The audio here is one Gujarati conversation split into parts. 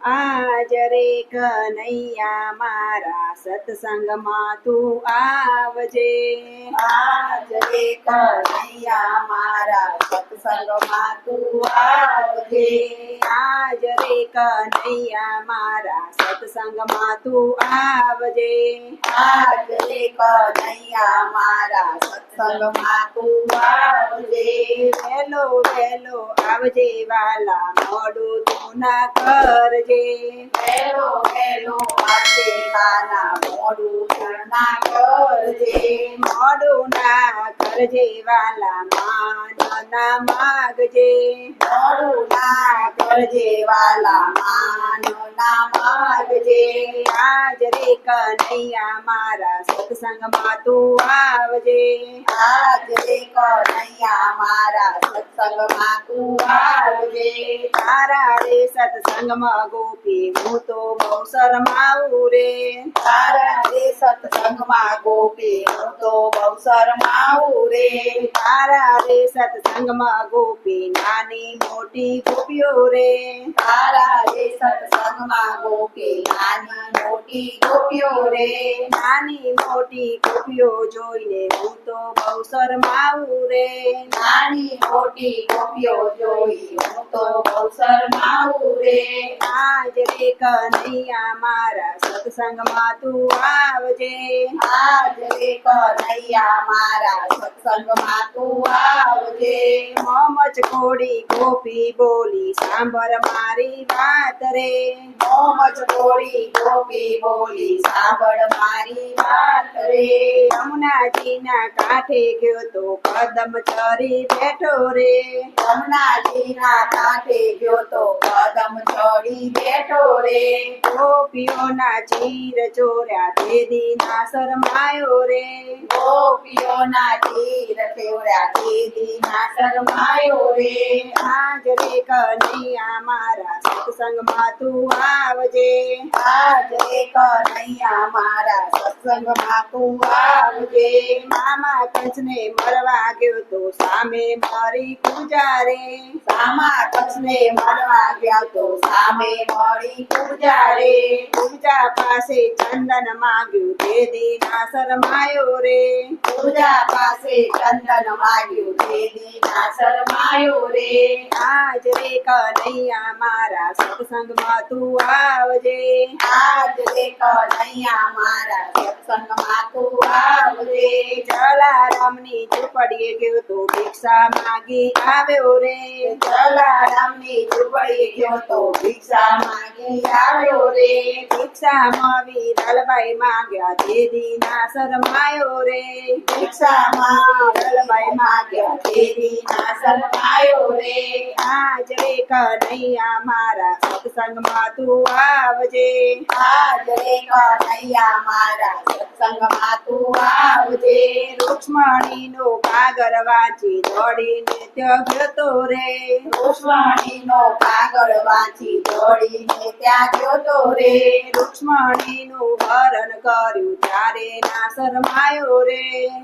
આજ રે કનૈયા મારા સત્સંગમાં તું આવજે. આજ રે કનૈયા મારા સત્સંગમાં તું આવજે. આજ રે કનૈયા મારા સત્સંગમાં તું આવજે. આજ રે કનૈયા મારા સત્સંગમાં તું આવજે. વેલો વેલો આવજે વાલા મોડું તું ના કરજે. વેલો વેલો આજે મારા મોડું ચરણા કરજે. મોડું ના કરજે વાલા માન ના માગજે. મોડું ના કરજે વાલા માનો ના માગજે આજ રે કનૈયા મારા સત્સંગમાં તું આવજે. આજ રે કનૈયા મારા સત્સંગમાં તું આવજે. તારા રે સત્સંગમાં ગોપી, હું તો બહુ શરમાવું રે. તારા રે સત્સંગમાં ગોપી, હું તો બહુ શરમાવું રે. તારા રે સત્સંગમાં ગોપી, નાની મોટી ગોપીઓ રે. તારા રે સત્સંગમાં કે નાની મોટી ગોપીઓ રે નાની મોટી ગોપીઓ જોઈને હું તો બહુ શરમાવું રે. નાની મોટી ગોપીઓ જોઈ હું તો બહુ શરમાવું રે. આજ રે કનૈયા મારા સત્સંગમાં તું આવજે. આજ રે કનૈયા મારા સત્સંગમાં તું આવજે. મોમજ કોડી ગોપી બોલી સાંભળ મારી વાત રે. મોમજ બોલી ગોપી બોલી સાંભળ મારી વાત રે. યમુનાજીના કાંઠે ગયો તો કદમ ચરી બેઠો રે. જમનાજીના કાંઠે ગયો તો કદમ ચડી બેઠો રે, ગોપીઓના ચીર ચોર્યા તેદી ના શરમાયો રે. ગોપીઓના ચીર ચોર્યા તેદી ના શરમાયો રે. આજ રે કનૈયા મારા સત્સંગમાં તું આવજે. આજ રે કનૈયા મારા સત્સંગમાં તું આવજે. મામા કંચને મરવા ગયો તો સામે મારી પૂજા રે. સામા કચ્છને મરવા ગયા તો સામે મળી પૂજા રે પૂજા પાસે ચંદન માંગ્યું તે દીના શરમાયો રે પૂજા પાસે ચંદન માગ્યું તેદી ના શરમાયો રે આજ રે કનૈયા મારા સત્સંગમાં તું આવજે આજ રે કનૈયા મારા સત્સંગમાં તું આવજે જલારામની ઝૂંપડીએ ગયો તો ભિક્ષા માગી આવ્યો રે. જલારામની ઝૂંપડીએ ગયો તો ભિક્ષા માગી આવ્યો રે. ભિક્ષા માવી દલભાઈ માંગ્યા દેદી ના શરમાયો રે. ભિક્ષામાં દલભાઈ માગ્યા દેદી ના શરમાયો રે. આજ રે કનૈયા મારા સત્સંગમાં તું આવજે. આજ રે કનૈયા મારા સત્સંગમાં તું આવજે. રૂક્ષ્મણીનો કાગળ વાંચી દોડીને ત્યાં ગયો રે. રૂક્ષ્મણીનો કાગળ વાંચી દોડીને ત્યાં ગયો તો રે. રૂક્ષ્મણીનું હરણ કર્યું ત્યારે ના શરમાયો રે.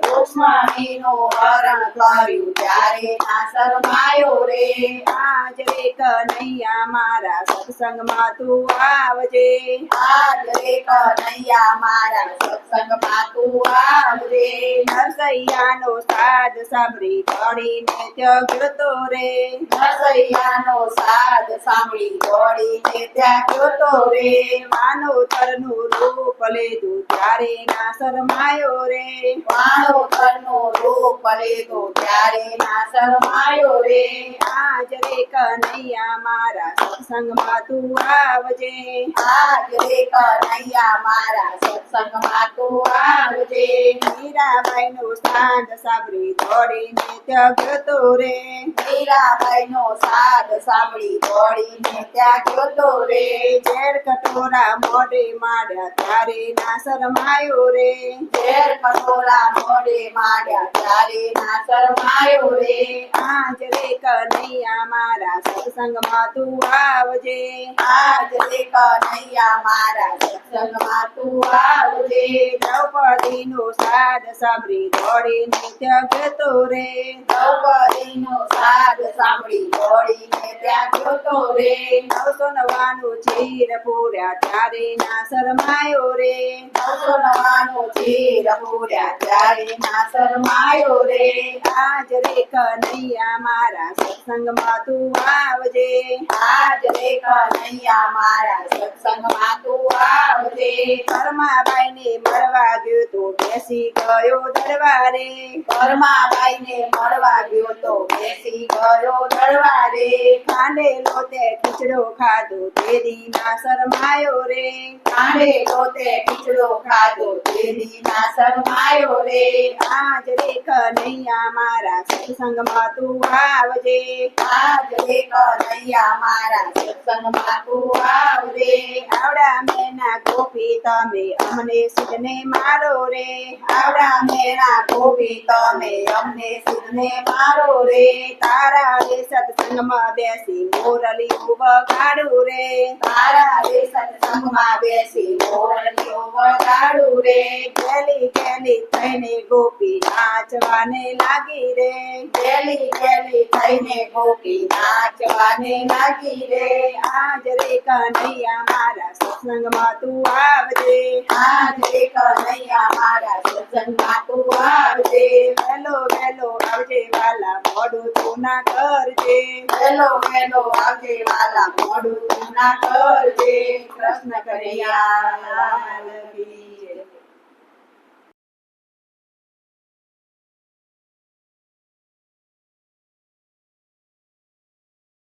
રૂક્ષ્મણીનું હરણ કર્યું ત્યારે ના શરમાયો રે. આજ કનૈયા મારા સત્સંગમાં તું આવજે. આજ રે કનૈયા મારા સત્સંગમાં તું આવજે. નરસૈયાનો સાદ સાંભળી દોડીને ત્યાં ગયો રે નરસૈયાનો સાદ સાંભળી દોડીને ત્યાં ગયો તો રે માનવતરનું રૂપ લીધું ત્યારે ના શરમાયો રે કરનો રૂપ લીધું ત્યારે ના શરમાયો રે આજ રે કનૈયા મારા સત્સંગમાં તું આવજે આજ રે કનૈયા મારા સત્સંગમાં તું આવજે મીરાબાઈ નો સાંજ સાંભળી દોડીને ત્યાં ગયો રે. મીરાબાઈ નો સાદ સાંભળી દોડીને ત્યાં ગયો રે. ઝેર કટોરા મોઢે માડ્યા ત્યારે ના શરમાયો રે. ઝેર કટોરા મોઢે માંડ્યા ત્યારે ના શરમાયો રે. આજ રે કનૈયા મારા સત્સંગમાં તું આવજે. આજ રે કનૈયા મારા સત્સંગમાં તું આવજે. દ્રૌપદી નો સાદ સાદ સાંભળી દોડીને ત્યાં જતો રે. દ્રૌપદીનો સાદ સાંભળી દોડીને ત્યાં જતો રે. નવસો નવાનું ચીર પૂર્યા ત્યારે ના શરમાયો રે. નવસો નવાનું ચીર પૂર્યા ત્યારે ના શરમાયો રે. આજ રે કનૈયા મારા સત્સંગમાં તું આવજે. આજ રે કનૈયા મારા સત્સંગમાં તું આવજે. પરમાબાઈ ને મળવા ગયો તો બેસી ગયો દરબારે ને મળવા ગયો તો બેસી ગયો દરબારે ખાંડેલો તે ખીચડો ખાધો તેરી ના શરમાયો રે. કાંડેલો તે ખીચડો ખાધો તેરી ના શરમાયો રે. આજ રે કનૈયા મારા સત્સંગમાં તું આવજે. આજ રે કનૈયા મારા સત્સંગમાં તું આવજે. આવડા મેના ગોપી તમે અમને સિદ્ધને મારો રે. આવડા મેના ગોપી તમે અમને સિદ્ધને મારો રે. તારા રે સત્સંગમાં બેસી મોરલી વગાડું રે તારા રે સત્સંગમાં બેસી મોરલીઓ વગાડું રે. ગેલી થઈને ગોપી નાચવાને લાગી રે, ગેલી ગેલી થઈને ગોપી નાચવાને લાગી રે. આજ રે કનૈયા મારા સત્સંગમાં તું આવજે, આજ રે કનૈયા મારા સત્સંગમાં તું આવજે. વેલો વેલો આવજે વાલા મોડું તું ના કરજે. વેલો વેલો આવજે વાલા મોડું તું ના કરજે. કૃષ્ણ કનૈયા કી